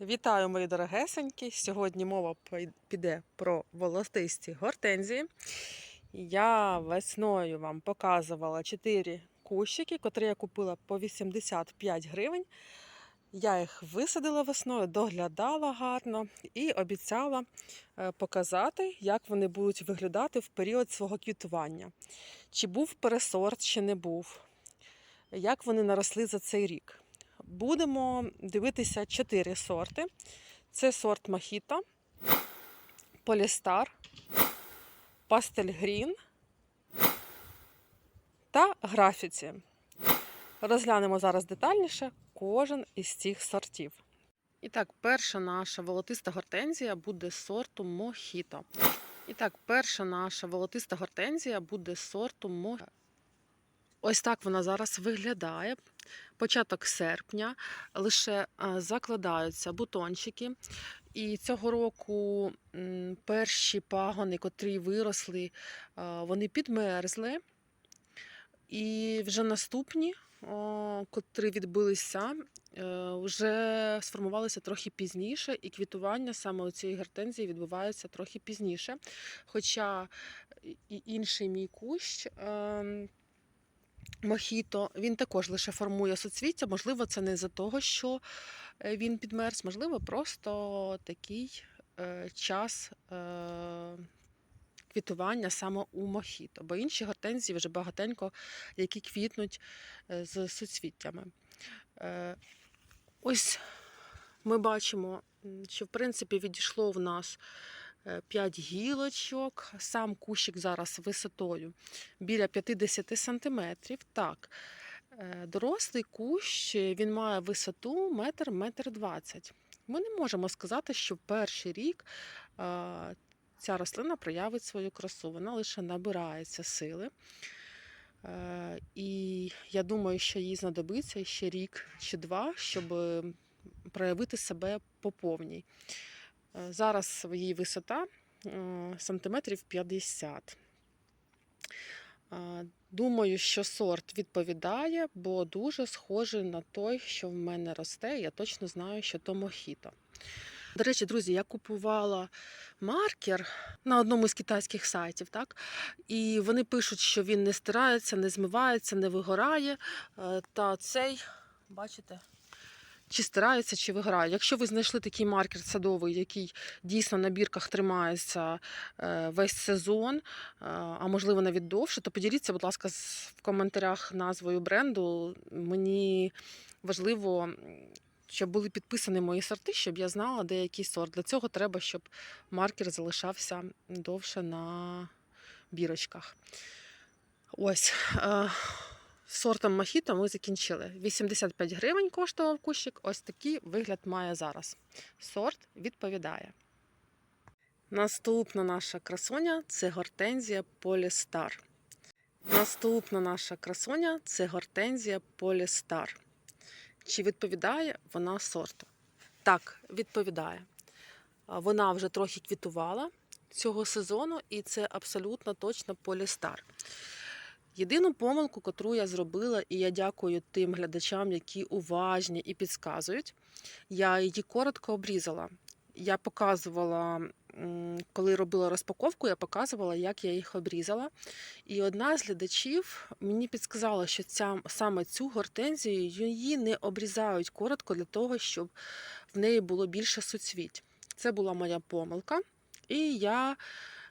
Вітаю, мої дорогесенькі. Сьогодні мова піде про волостисті гортензії. Я весною вам показувала 4 кущики, котрі я купила по 85 гривень. Я їх висадила весною, доглядала гарно і обіцяла е, показати, як вони будуть виглядати в період свого квітування. Чи був пересорт, чи не був, як вони наросли за цей рік. Будемо дивитися чотири сорти. Це сорт Мохіто, Полістар, Пастель Грін та Графіті. Розглянемо зараз детальніше кожен із цих сортів. І так, перша наша волотиста гортензія буде сорту Мохіто. І так, перша наша волотиста гортензія буде сорту Мохіто. Ось так вона зараз виглядає. Початок серпня лише закладаються бутончики. І цього року перші пагони, котрі виросли, вони підмерзли. І вже наступні, котрі відбулися, е, вже сформувалися трохи пізніше, і квітування саме у цієї гортензії відбувається трохи пізніше. Хоча і інший мій кущ. Мохіто, він також лише формує суцвіття. Можливо, це не за того, що е, він підмерз, можливо, просто такий е, час е, квітування саме у мохіто. Бо інші гортензії вже багатенько, які квітнуть е, з суцвіттями. Е, ось ми бачимо, що в принципі відійшло в нас 5 гілочок. Сам кущик зараз висотою біля 50 сантиметрів. Так, е, дорослий кущ він має висоту метр, метр двадцять. Ми не можемо сказати, що в перший рік е, ця рослина проявить свою красу. Вона лише набирається сили. Е, І я думаю, що їй знадобиться ще рік чи два, щоб проявити себе по повній. Е, Зараз її висота е, сантиметрів 50. Е, Думаю, що сорт відповідає, бо дуже схожий на той, що в мене росте. Я точно знаю, що то мохіто. До речі, друзі, я купувала маркер на одному з китайських сайтів, так? І вони пишуть, що він не стирається, не змивається, не вигорає. Та цей, бачите, чи стирається, чи виграє. Якщо ви знайшли такий маркер садовий, який дійсно на бірках тримається е, весь сезон, е, а можливо навіть довше, то поділіться, будь ласка, в коментарях назвою бренду. Мені важливо, щоб були підписані мої сорти, щоб я знала, де який сорт. Для цього треба, щоб маркер залишався довше на бірочках. Ось. Сортом мохіто ми закінчили. 85 гривень коштував кущик. Ось такий вигляд має зараз. Сорт відповідає. Наступна наша красуня це гортензія Полістар. Наступна наша красуня це гортензія Полістар. Чи відповідає вона сорту? Так, відповідає. Вона вже трохи квітувала цього сезону, і це абсолютно точно Полістар. Єдину помилку, котру я зробила, і я дякую тим глядачам, які уважні і підказують, я її коротко обрізала. Я показувала, коли робила розпаковку, я показувала, як я їх обрізала. І одна з глядачів мені підсказала, що ця, саме цю гортензію її не обрізають коротко для того, щоб в неї було більше суцвіть. Це була моя помилка. І я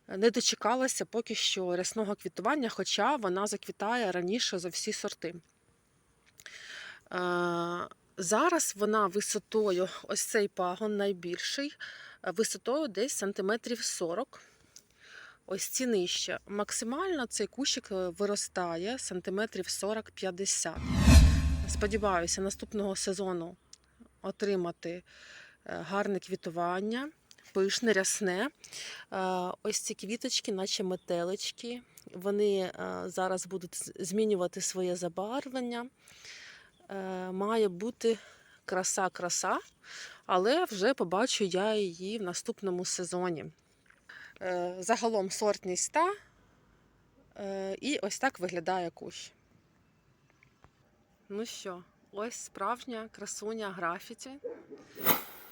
не дочекалася поки що рясного квітування, хоча вона заквітає раніше за всі сорти. Е, Зараз вона висотою, ось цей пагон найбільший, е, висотою десь сантиметрів 40. Ось ці нижче. Максимально цей кущик е, виростає сантиметрів 40-50. Сподіваюся, наступного сезону отримати гарне квітування, пишне, рясне. Е, Ось ці квіточки, наче метелички. Вони е, зараз будуть змінювати своє забарвлення. Е, Має бути краса-краса, але вже побачу я її в наступному сезоні. Загалом сортність та, і ось так виглядає кущ. Ну що, ось справжня красуня графіті.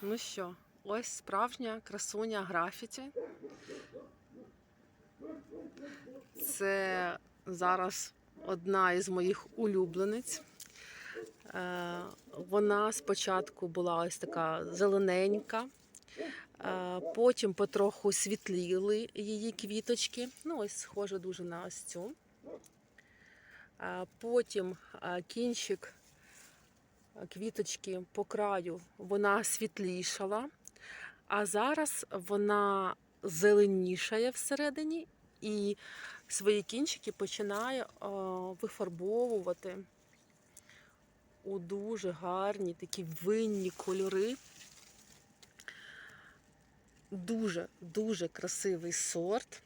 Ну що, ось справжня красуня графіті. Це зараз одна із моїх улюблениць. Е, Вона спочатку була ось така зелененька, е, потім потроху світліли її квіточки. Ну, ось схоже дуже на ось цю. Е, Потім кінчик квіточки по краю вона світлішала, а зараз вона зеленішає всередині і свої кінчики починає е, вифарбовувати у дуже гарні такі винні кольори. Дуже дуже красивий сорт.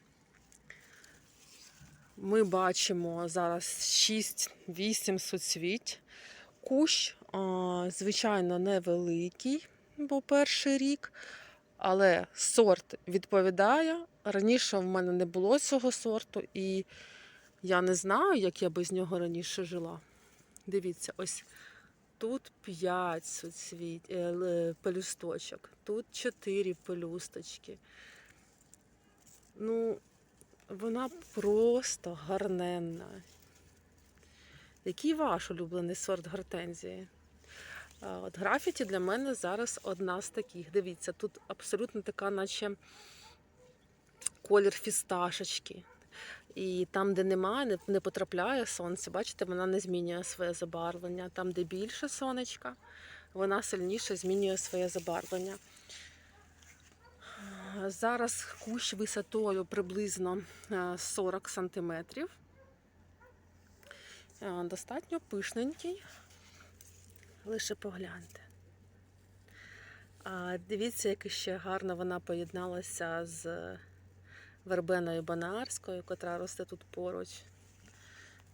Ми бачимо зараз 6-8 суцвіть. Кущ, звичайно, невеликий, бо перший рік, але сорт відповідає. Раніше в мене не було цього сорту, і я не знаю, як я без нього раніше жила. Дивіться, ось тут 5 суцвіт, е, пелюсточок, тут 4 пелюсточки. Ну, вона просто гарненна. Який ваш улюблений сорт гортензії? От графіті для мене зараз одна з таких. Дивіться, тут абсолютно така, наче колір фісташечки. І там, де немає, не- потрапляє сонце, бачите, вона не змінює своє забарвлення. Там, де більше сонечка, вона сильніше змінює своє забарвлення. Зараз кущ висотою приблизно е, 40 сантиметрів. Е, Достатньо пишненький. Лише погляньте. А дивіться, як ще гарно вона поєдналася з вербеною банарською, котра росте тут поруч.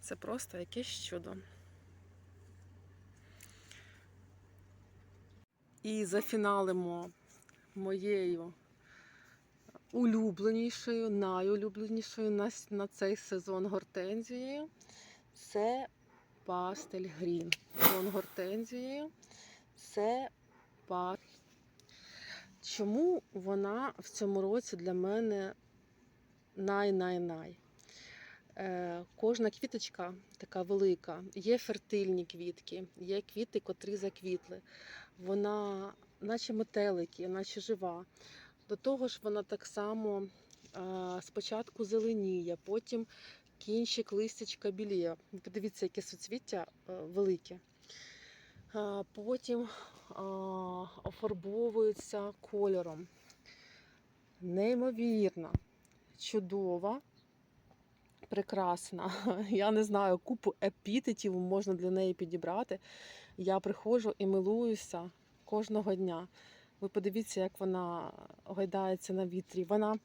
Це просто якесь чудо. І зафіналимо моєю улюбленішою, найулюбленішою на, на цей сезон гортензією. Це пастель грін. Тон гортензією. Це па... Чому вона в цьому році для мене най-най-най? Е, кожна квіточка така велика. Є фертильні квітки, є квіти, котрі заквітли. Вона, наче метелики, наче жива. До того ж, вона так само е, спочатку зеленіє, потім кінчик листячка біліє. Подивіться, яке суцвіття е, велике. Потім офарбовується кольором. Неймовірна, чудова, прекрасна. Я не знаю, купу епітетів можна для неї підібрати. Я приходжу і милуюся кожного дня. Ви подивіться, як вона гойдається на вітрі. Вона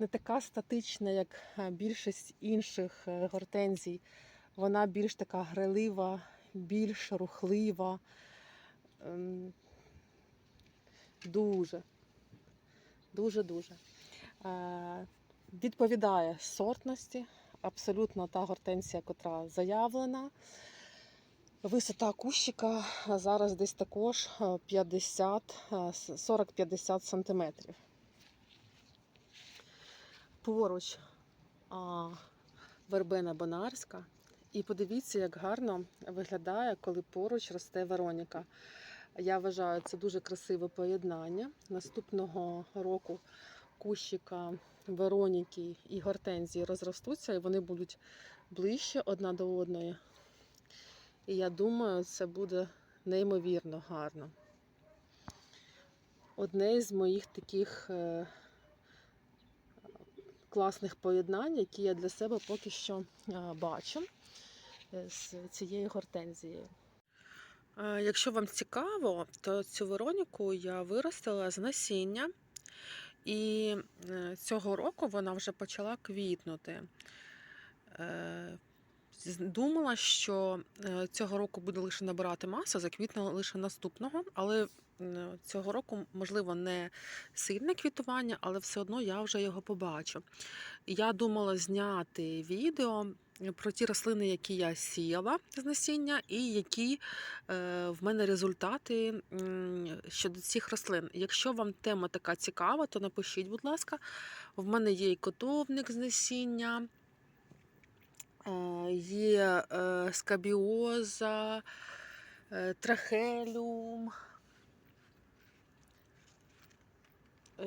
не така статична, як е, більшість інших е, гортензій. Вона більш така грайлива, більш рухлива. Ем, Дуже, дуже-дуже. Е, Відповідає сортності. Абсолютно та гортензія, котра заявлена. Висота кущика зараз десь також е, 50, е, 40-50 сантиметрів. Поруч а, вербена бонарська. І подивіться, як гарно виглядає, коли поруч росте Вероніка. Я вважаю, це дуже красиве поєднання. Наступного року кущика Вероніки і гортензії розростуться, і вони будуть ближче одна до одної. І я думаю, це буде неймовірно гарно. Одне із моїх таких е, класних поєднань, які я для себе поки що е, бачу е, з цією гортензією. Е, Якщо вам цікаво, то цю Вероніку я виростила з насіння, і цього року вона вже почала квітнути. Думала, що цього року буде лише набирати масу, заквітне лише наступного, але цього року, можливо, не сильне квітування, але все одно я вже його побачу. Я думала зняти відео про ті рослини, які я сіяла з насіння, і які е, в мене результати щодо цих рослин. Якщо вам тема така цікава, то напишіть, будь ласка. В мене є і котовник з насіння, е, є е, скабіоза, е, трахеліум, е,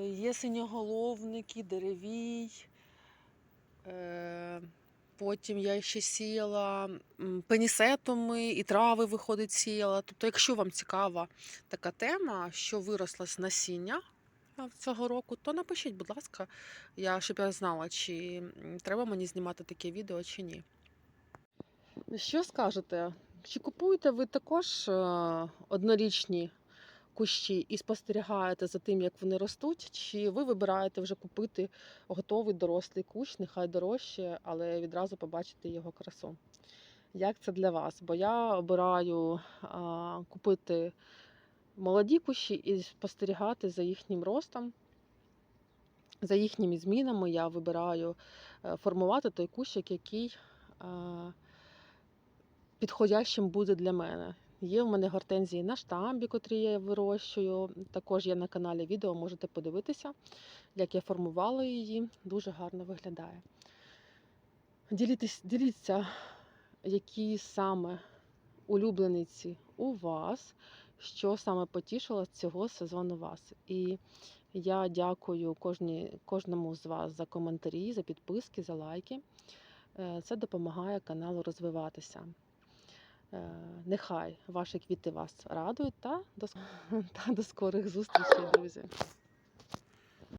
є синьоголовники, деревій. Е, Потім я ще сіяла м, пенісетуми і трави, виходить, сіяла. Тобто, якщо вам цікава така тема, що виросла з насіння цього року, то напишіть, будь ласка, я, щоб я знала, чи треба мені знімати таке відео, чи ні. Що скажете? Чи купуєте ви також е, однорічні кущі і спостерігаєте за тим, як вони ростуть, чи ви вибираєте вже купити готовий дорослий кущ, нехай дорожче, але відразу побачити його красу? Як це для вас? Бо я обираю а, купити молоді кущі і спостерігати за їхнім ростом, за їхніми змінами. Я вибираю е, формувати той кущик, який підходящим буде для мене. Є в мене гортензії на штамбі, котрі я вирощую. Також є на каналі відео, можете подивитися, як я формувала її. Дуже гарно виглядає. Ділітесь, діліться, які саме улюблениці у вас, що саме потішило цього сезону вас. І я дякую кожні, кожному з вас за коментарі, за підписки, за лайки. Е, Це допомагає каналу розвиватися. Е, Нехай ваші квіти вас радують та до, та до скорих зустрічей, друзі.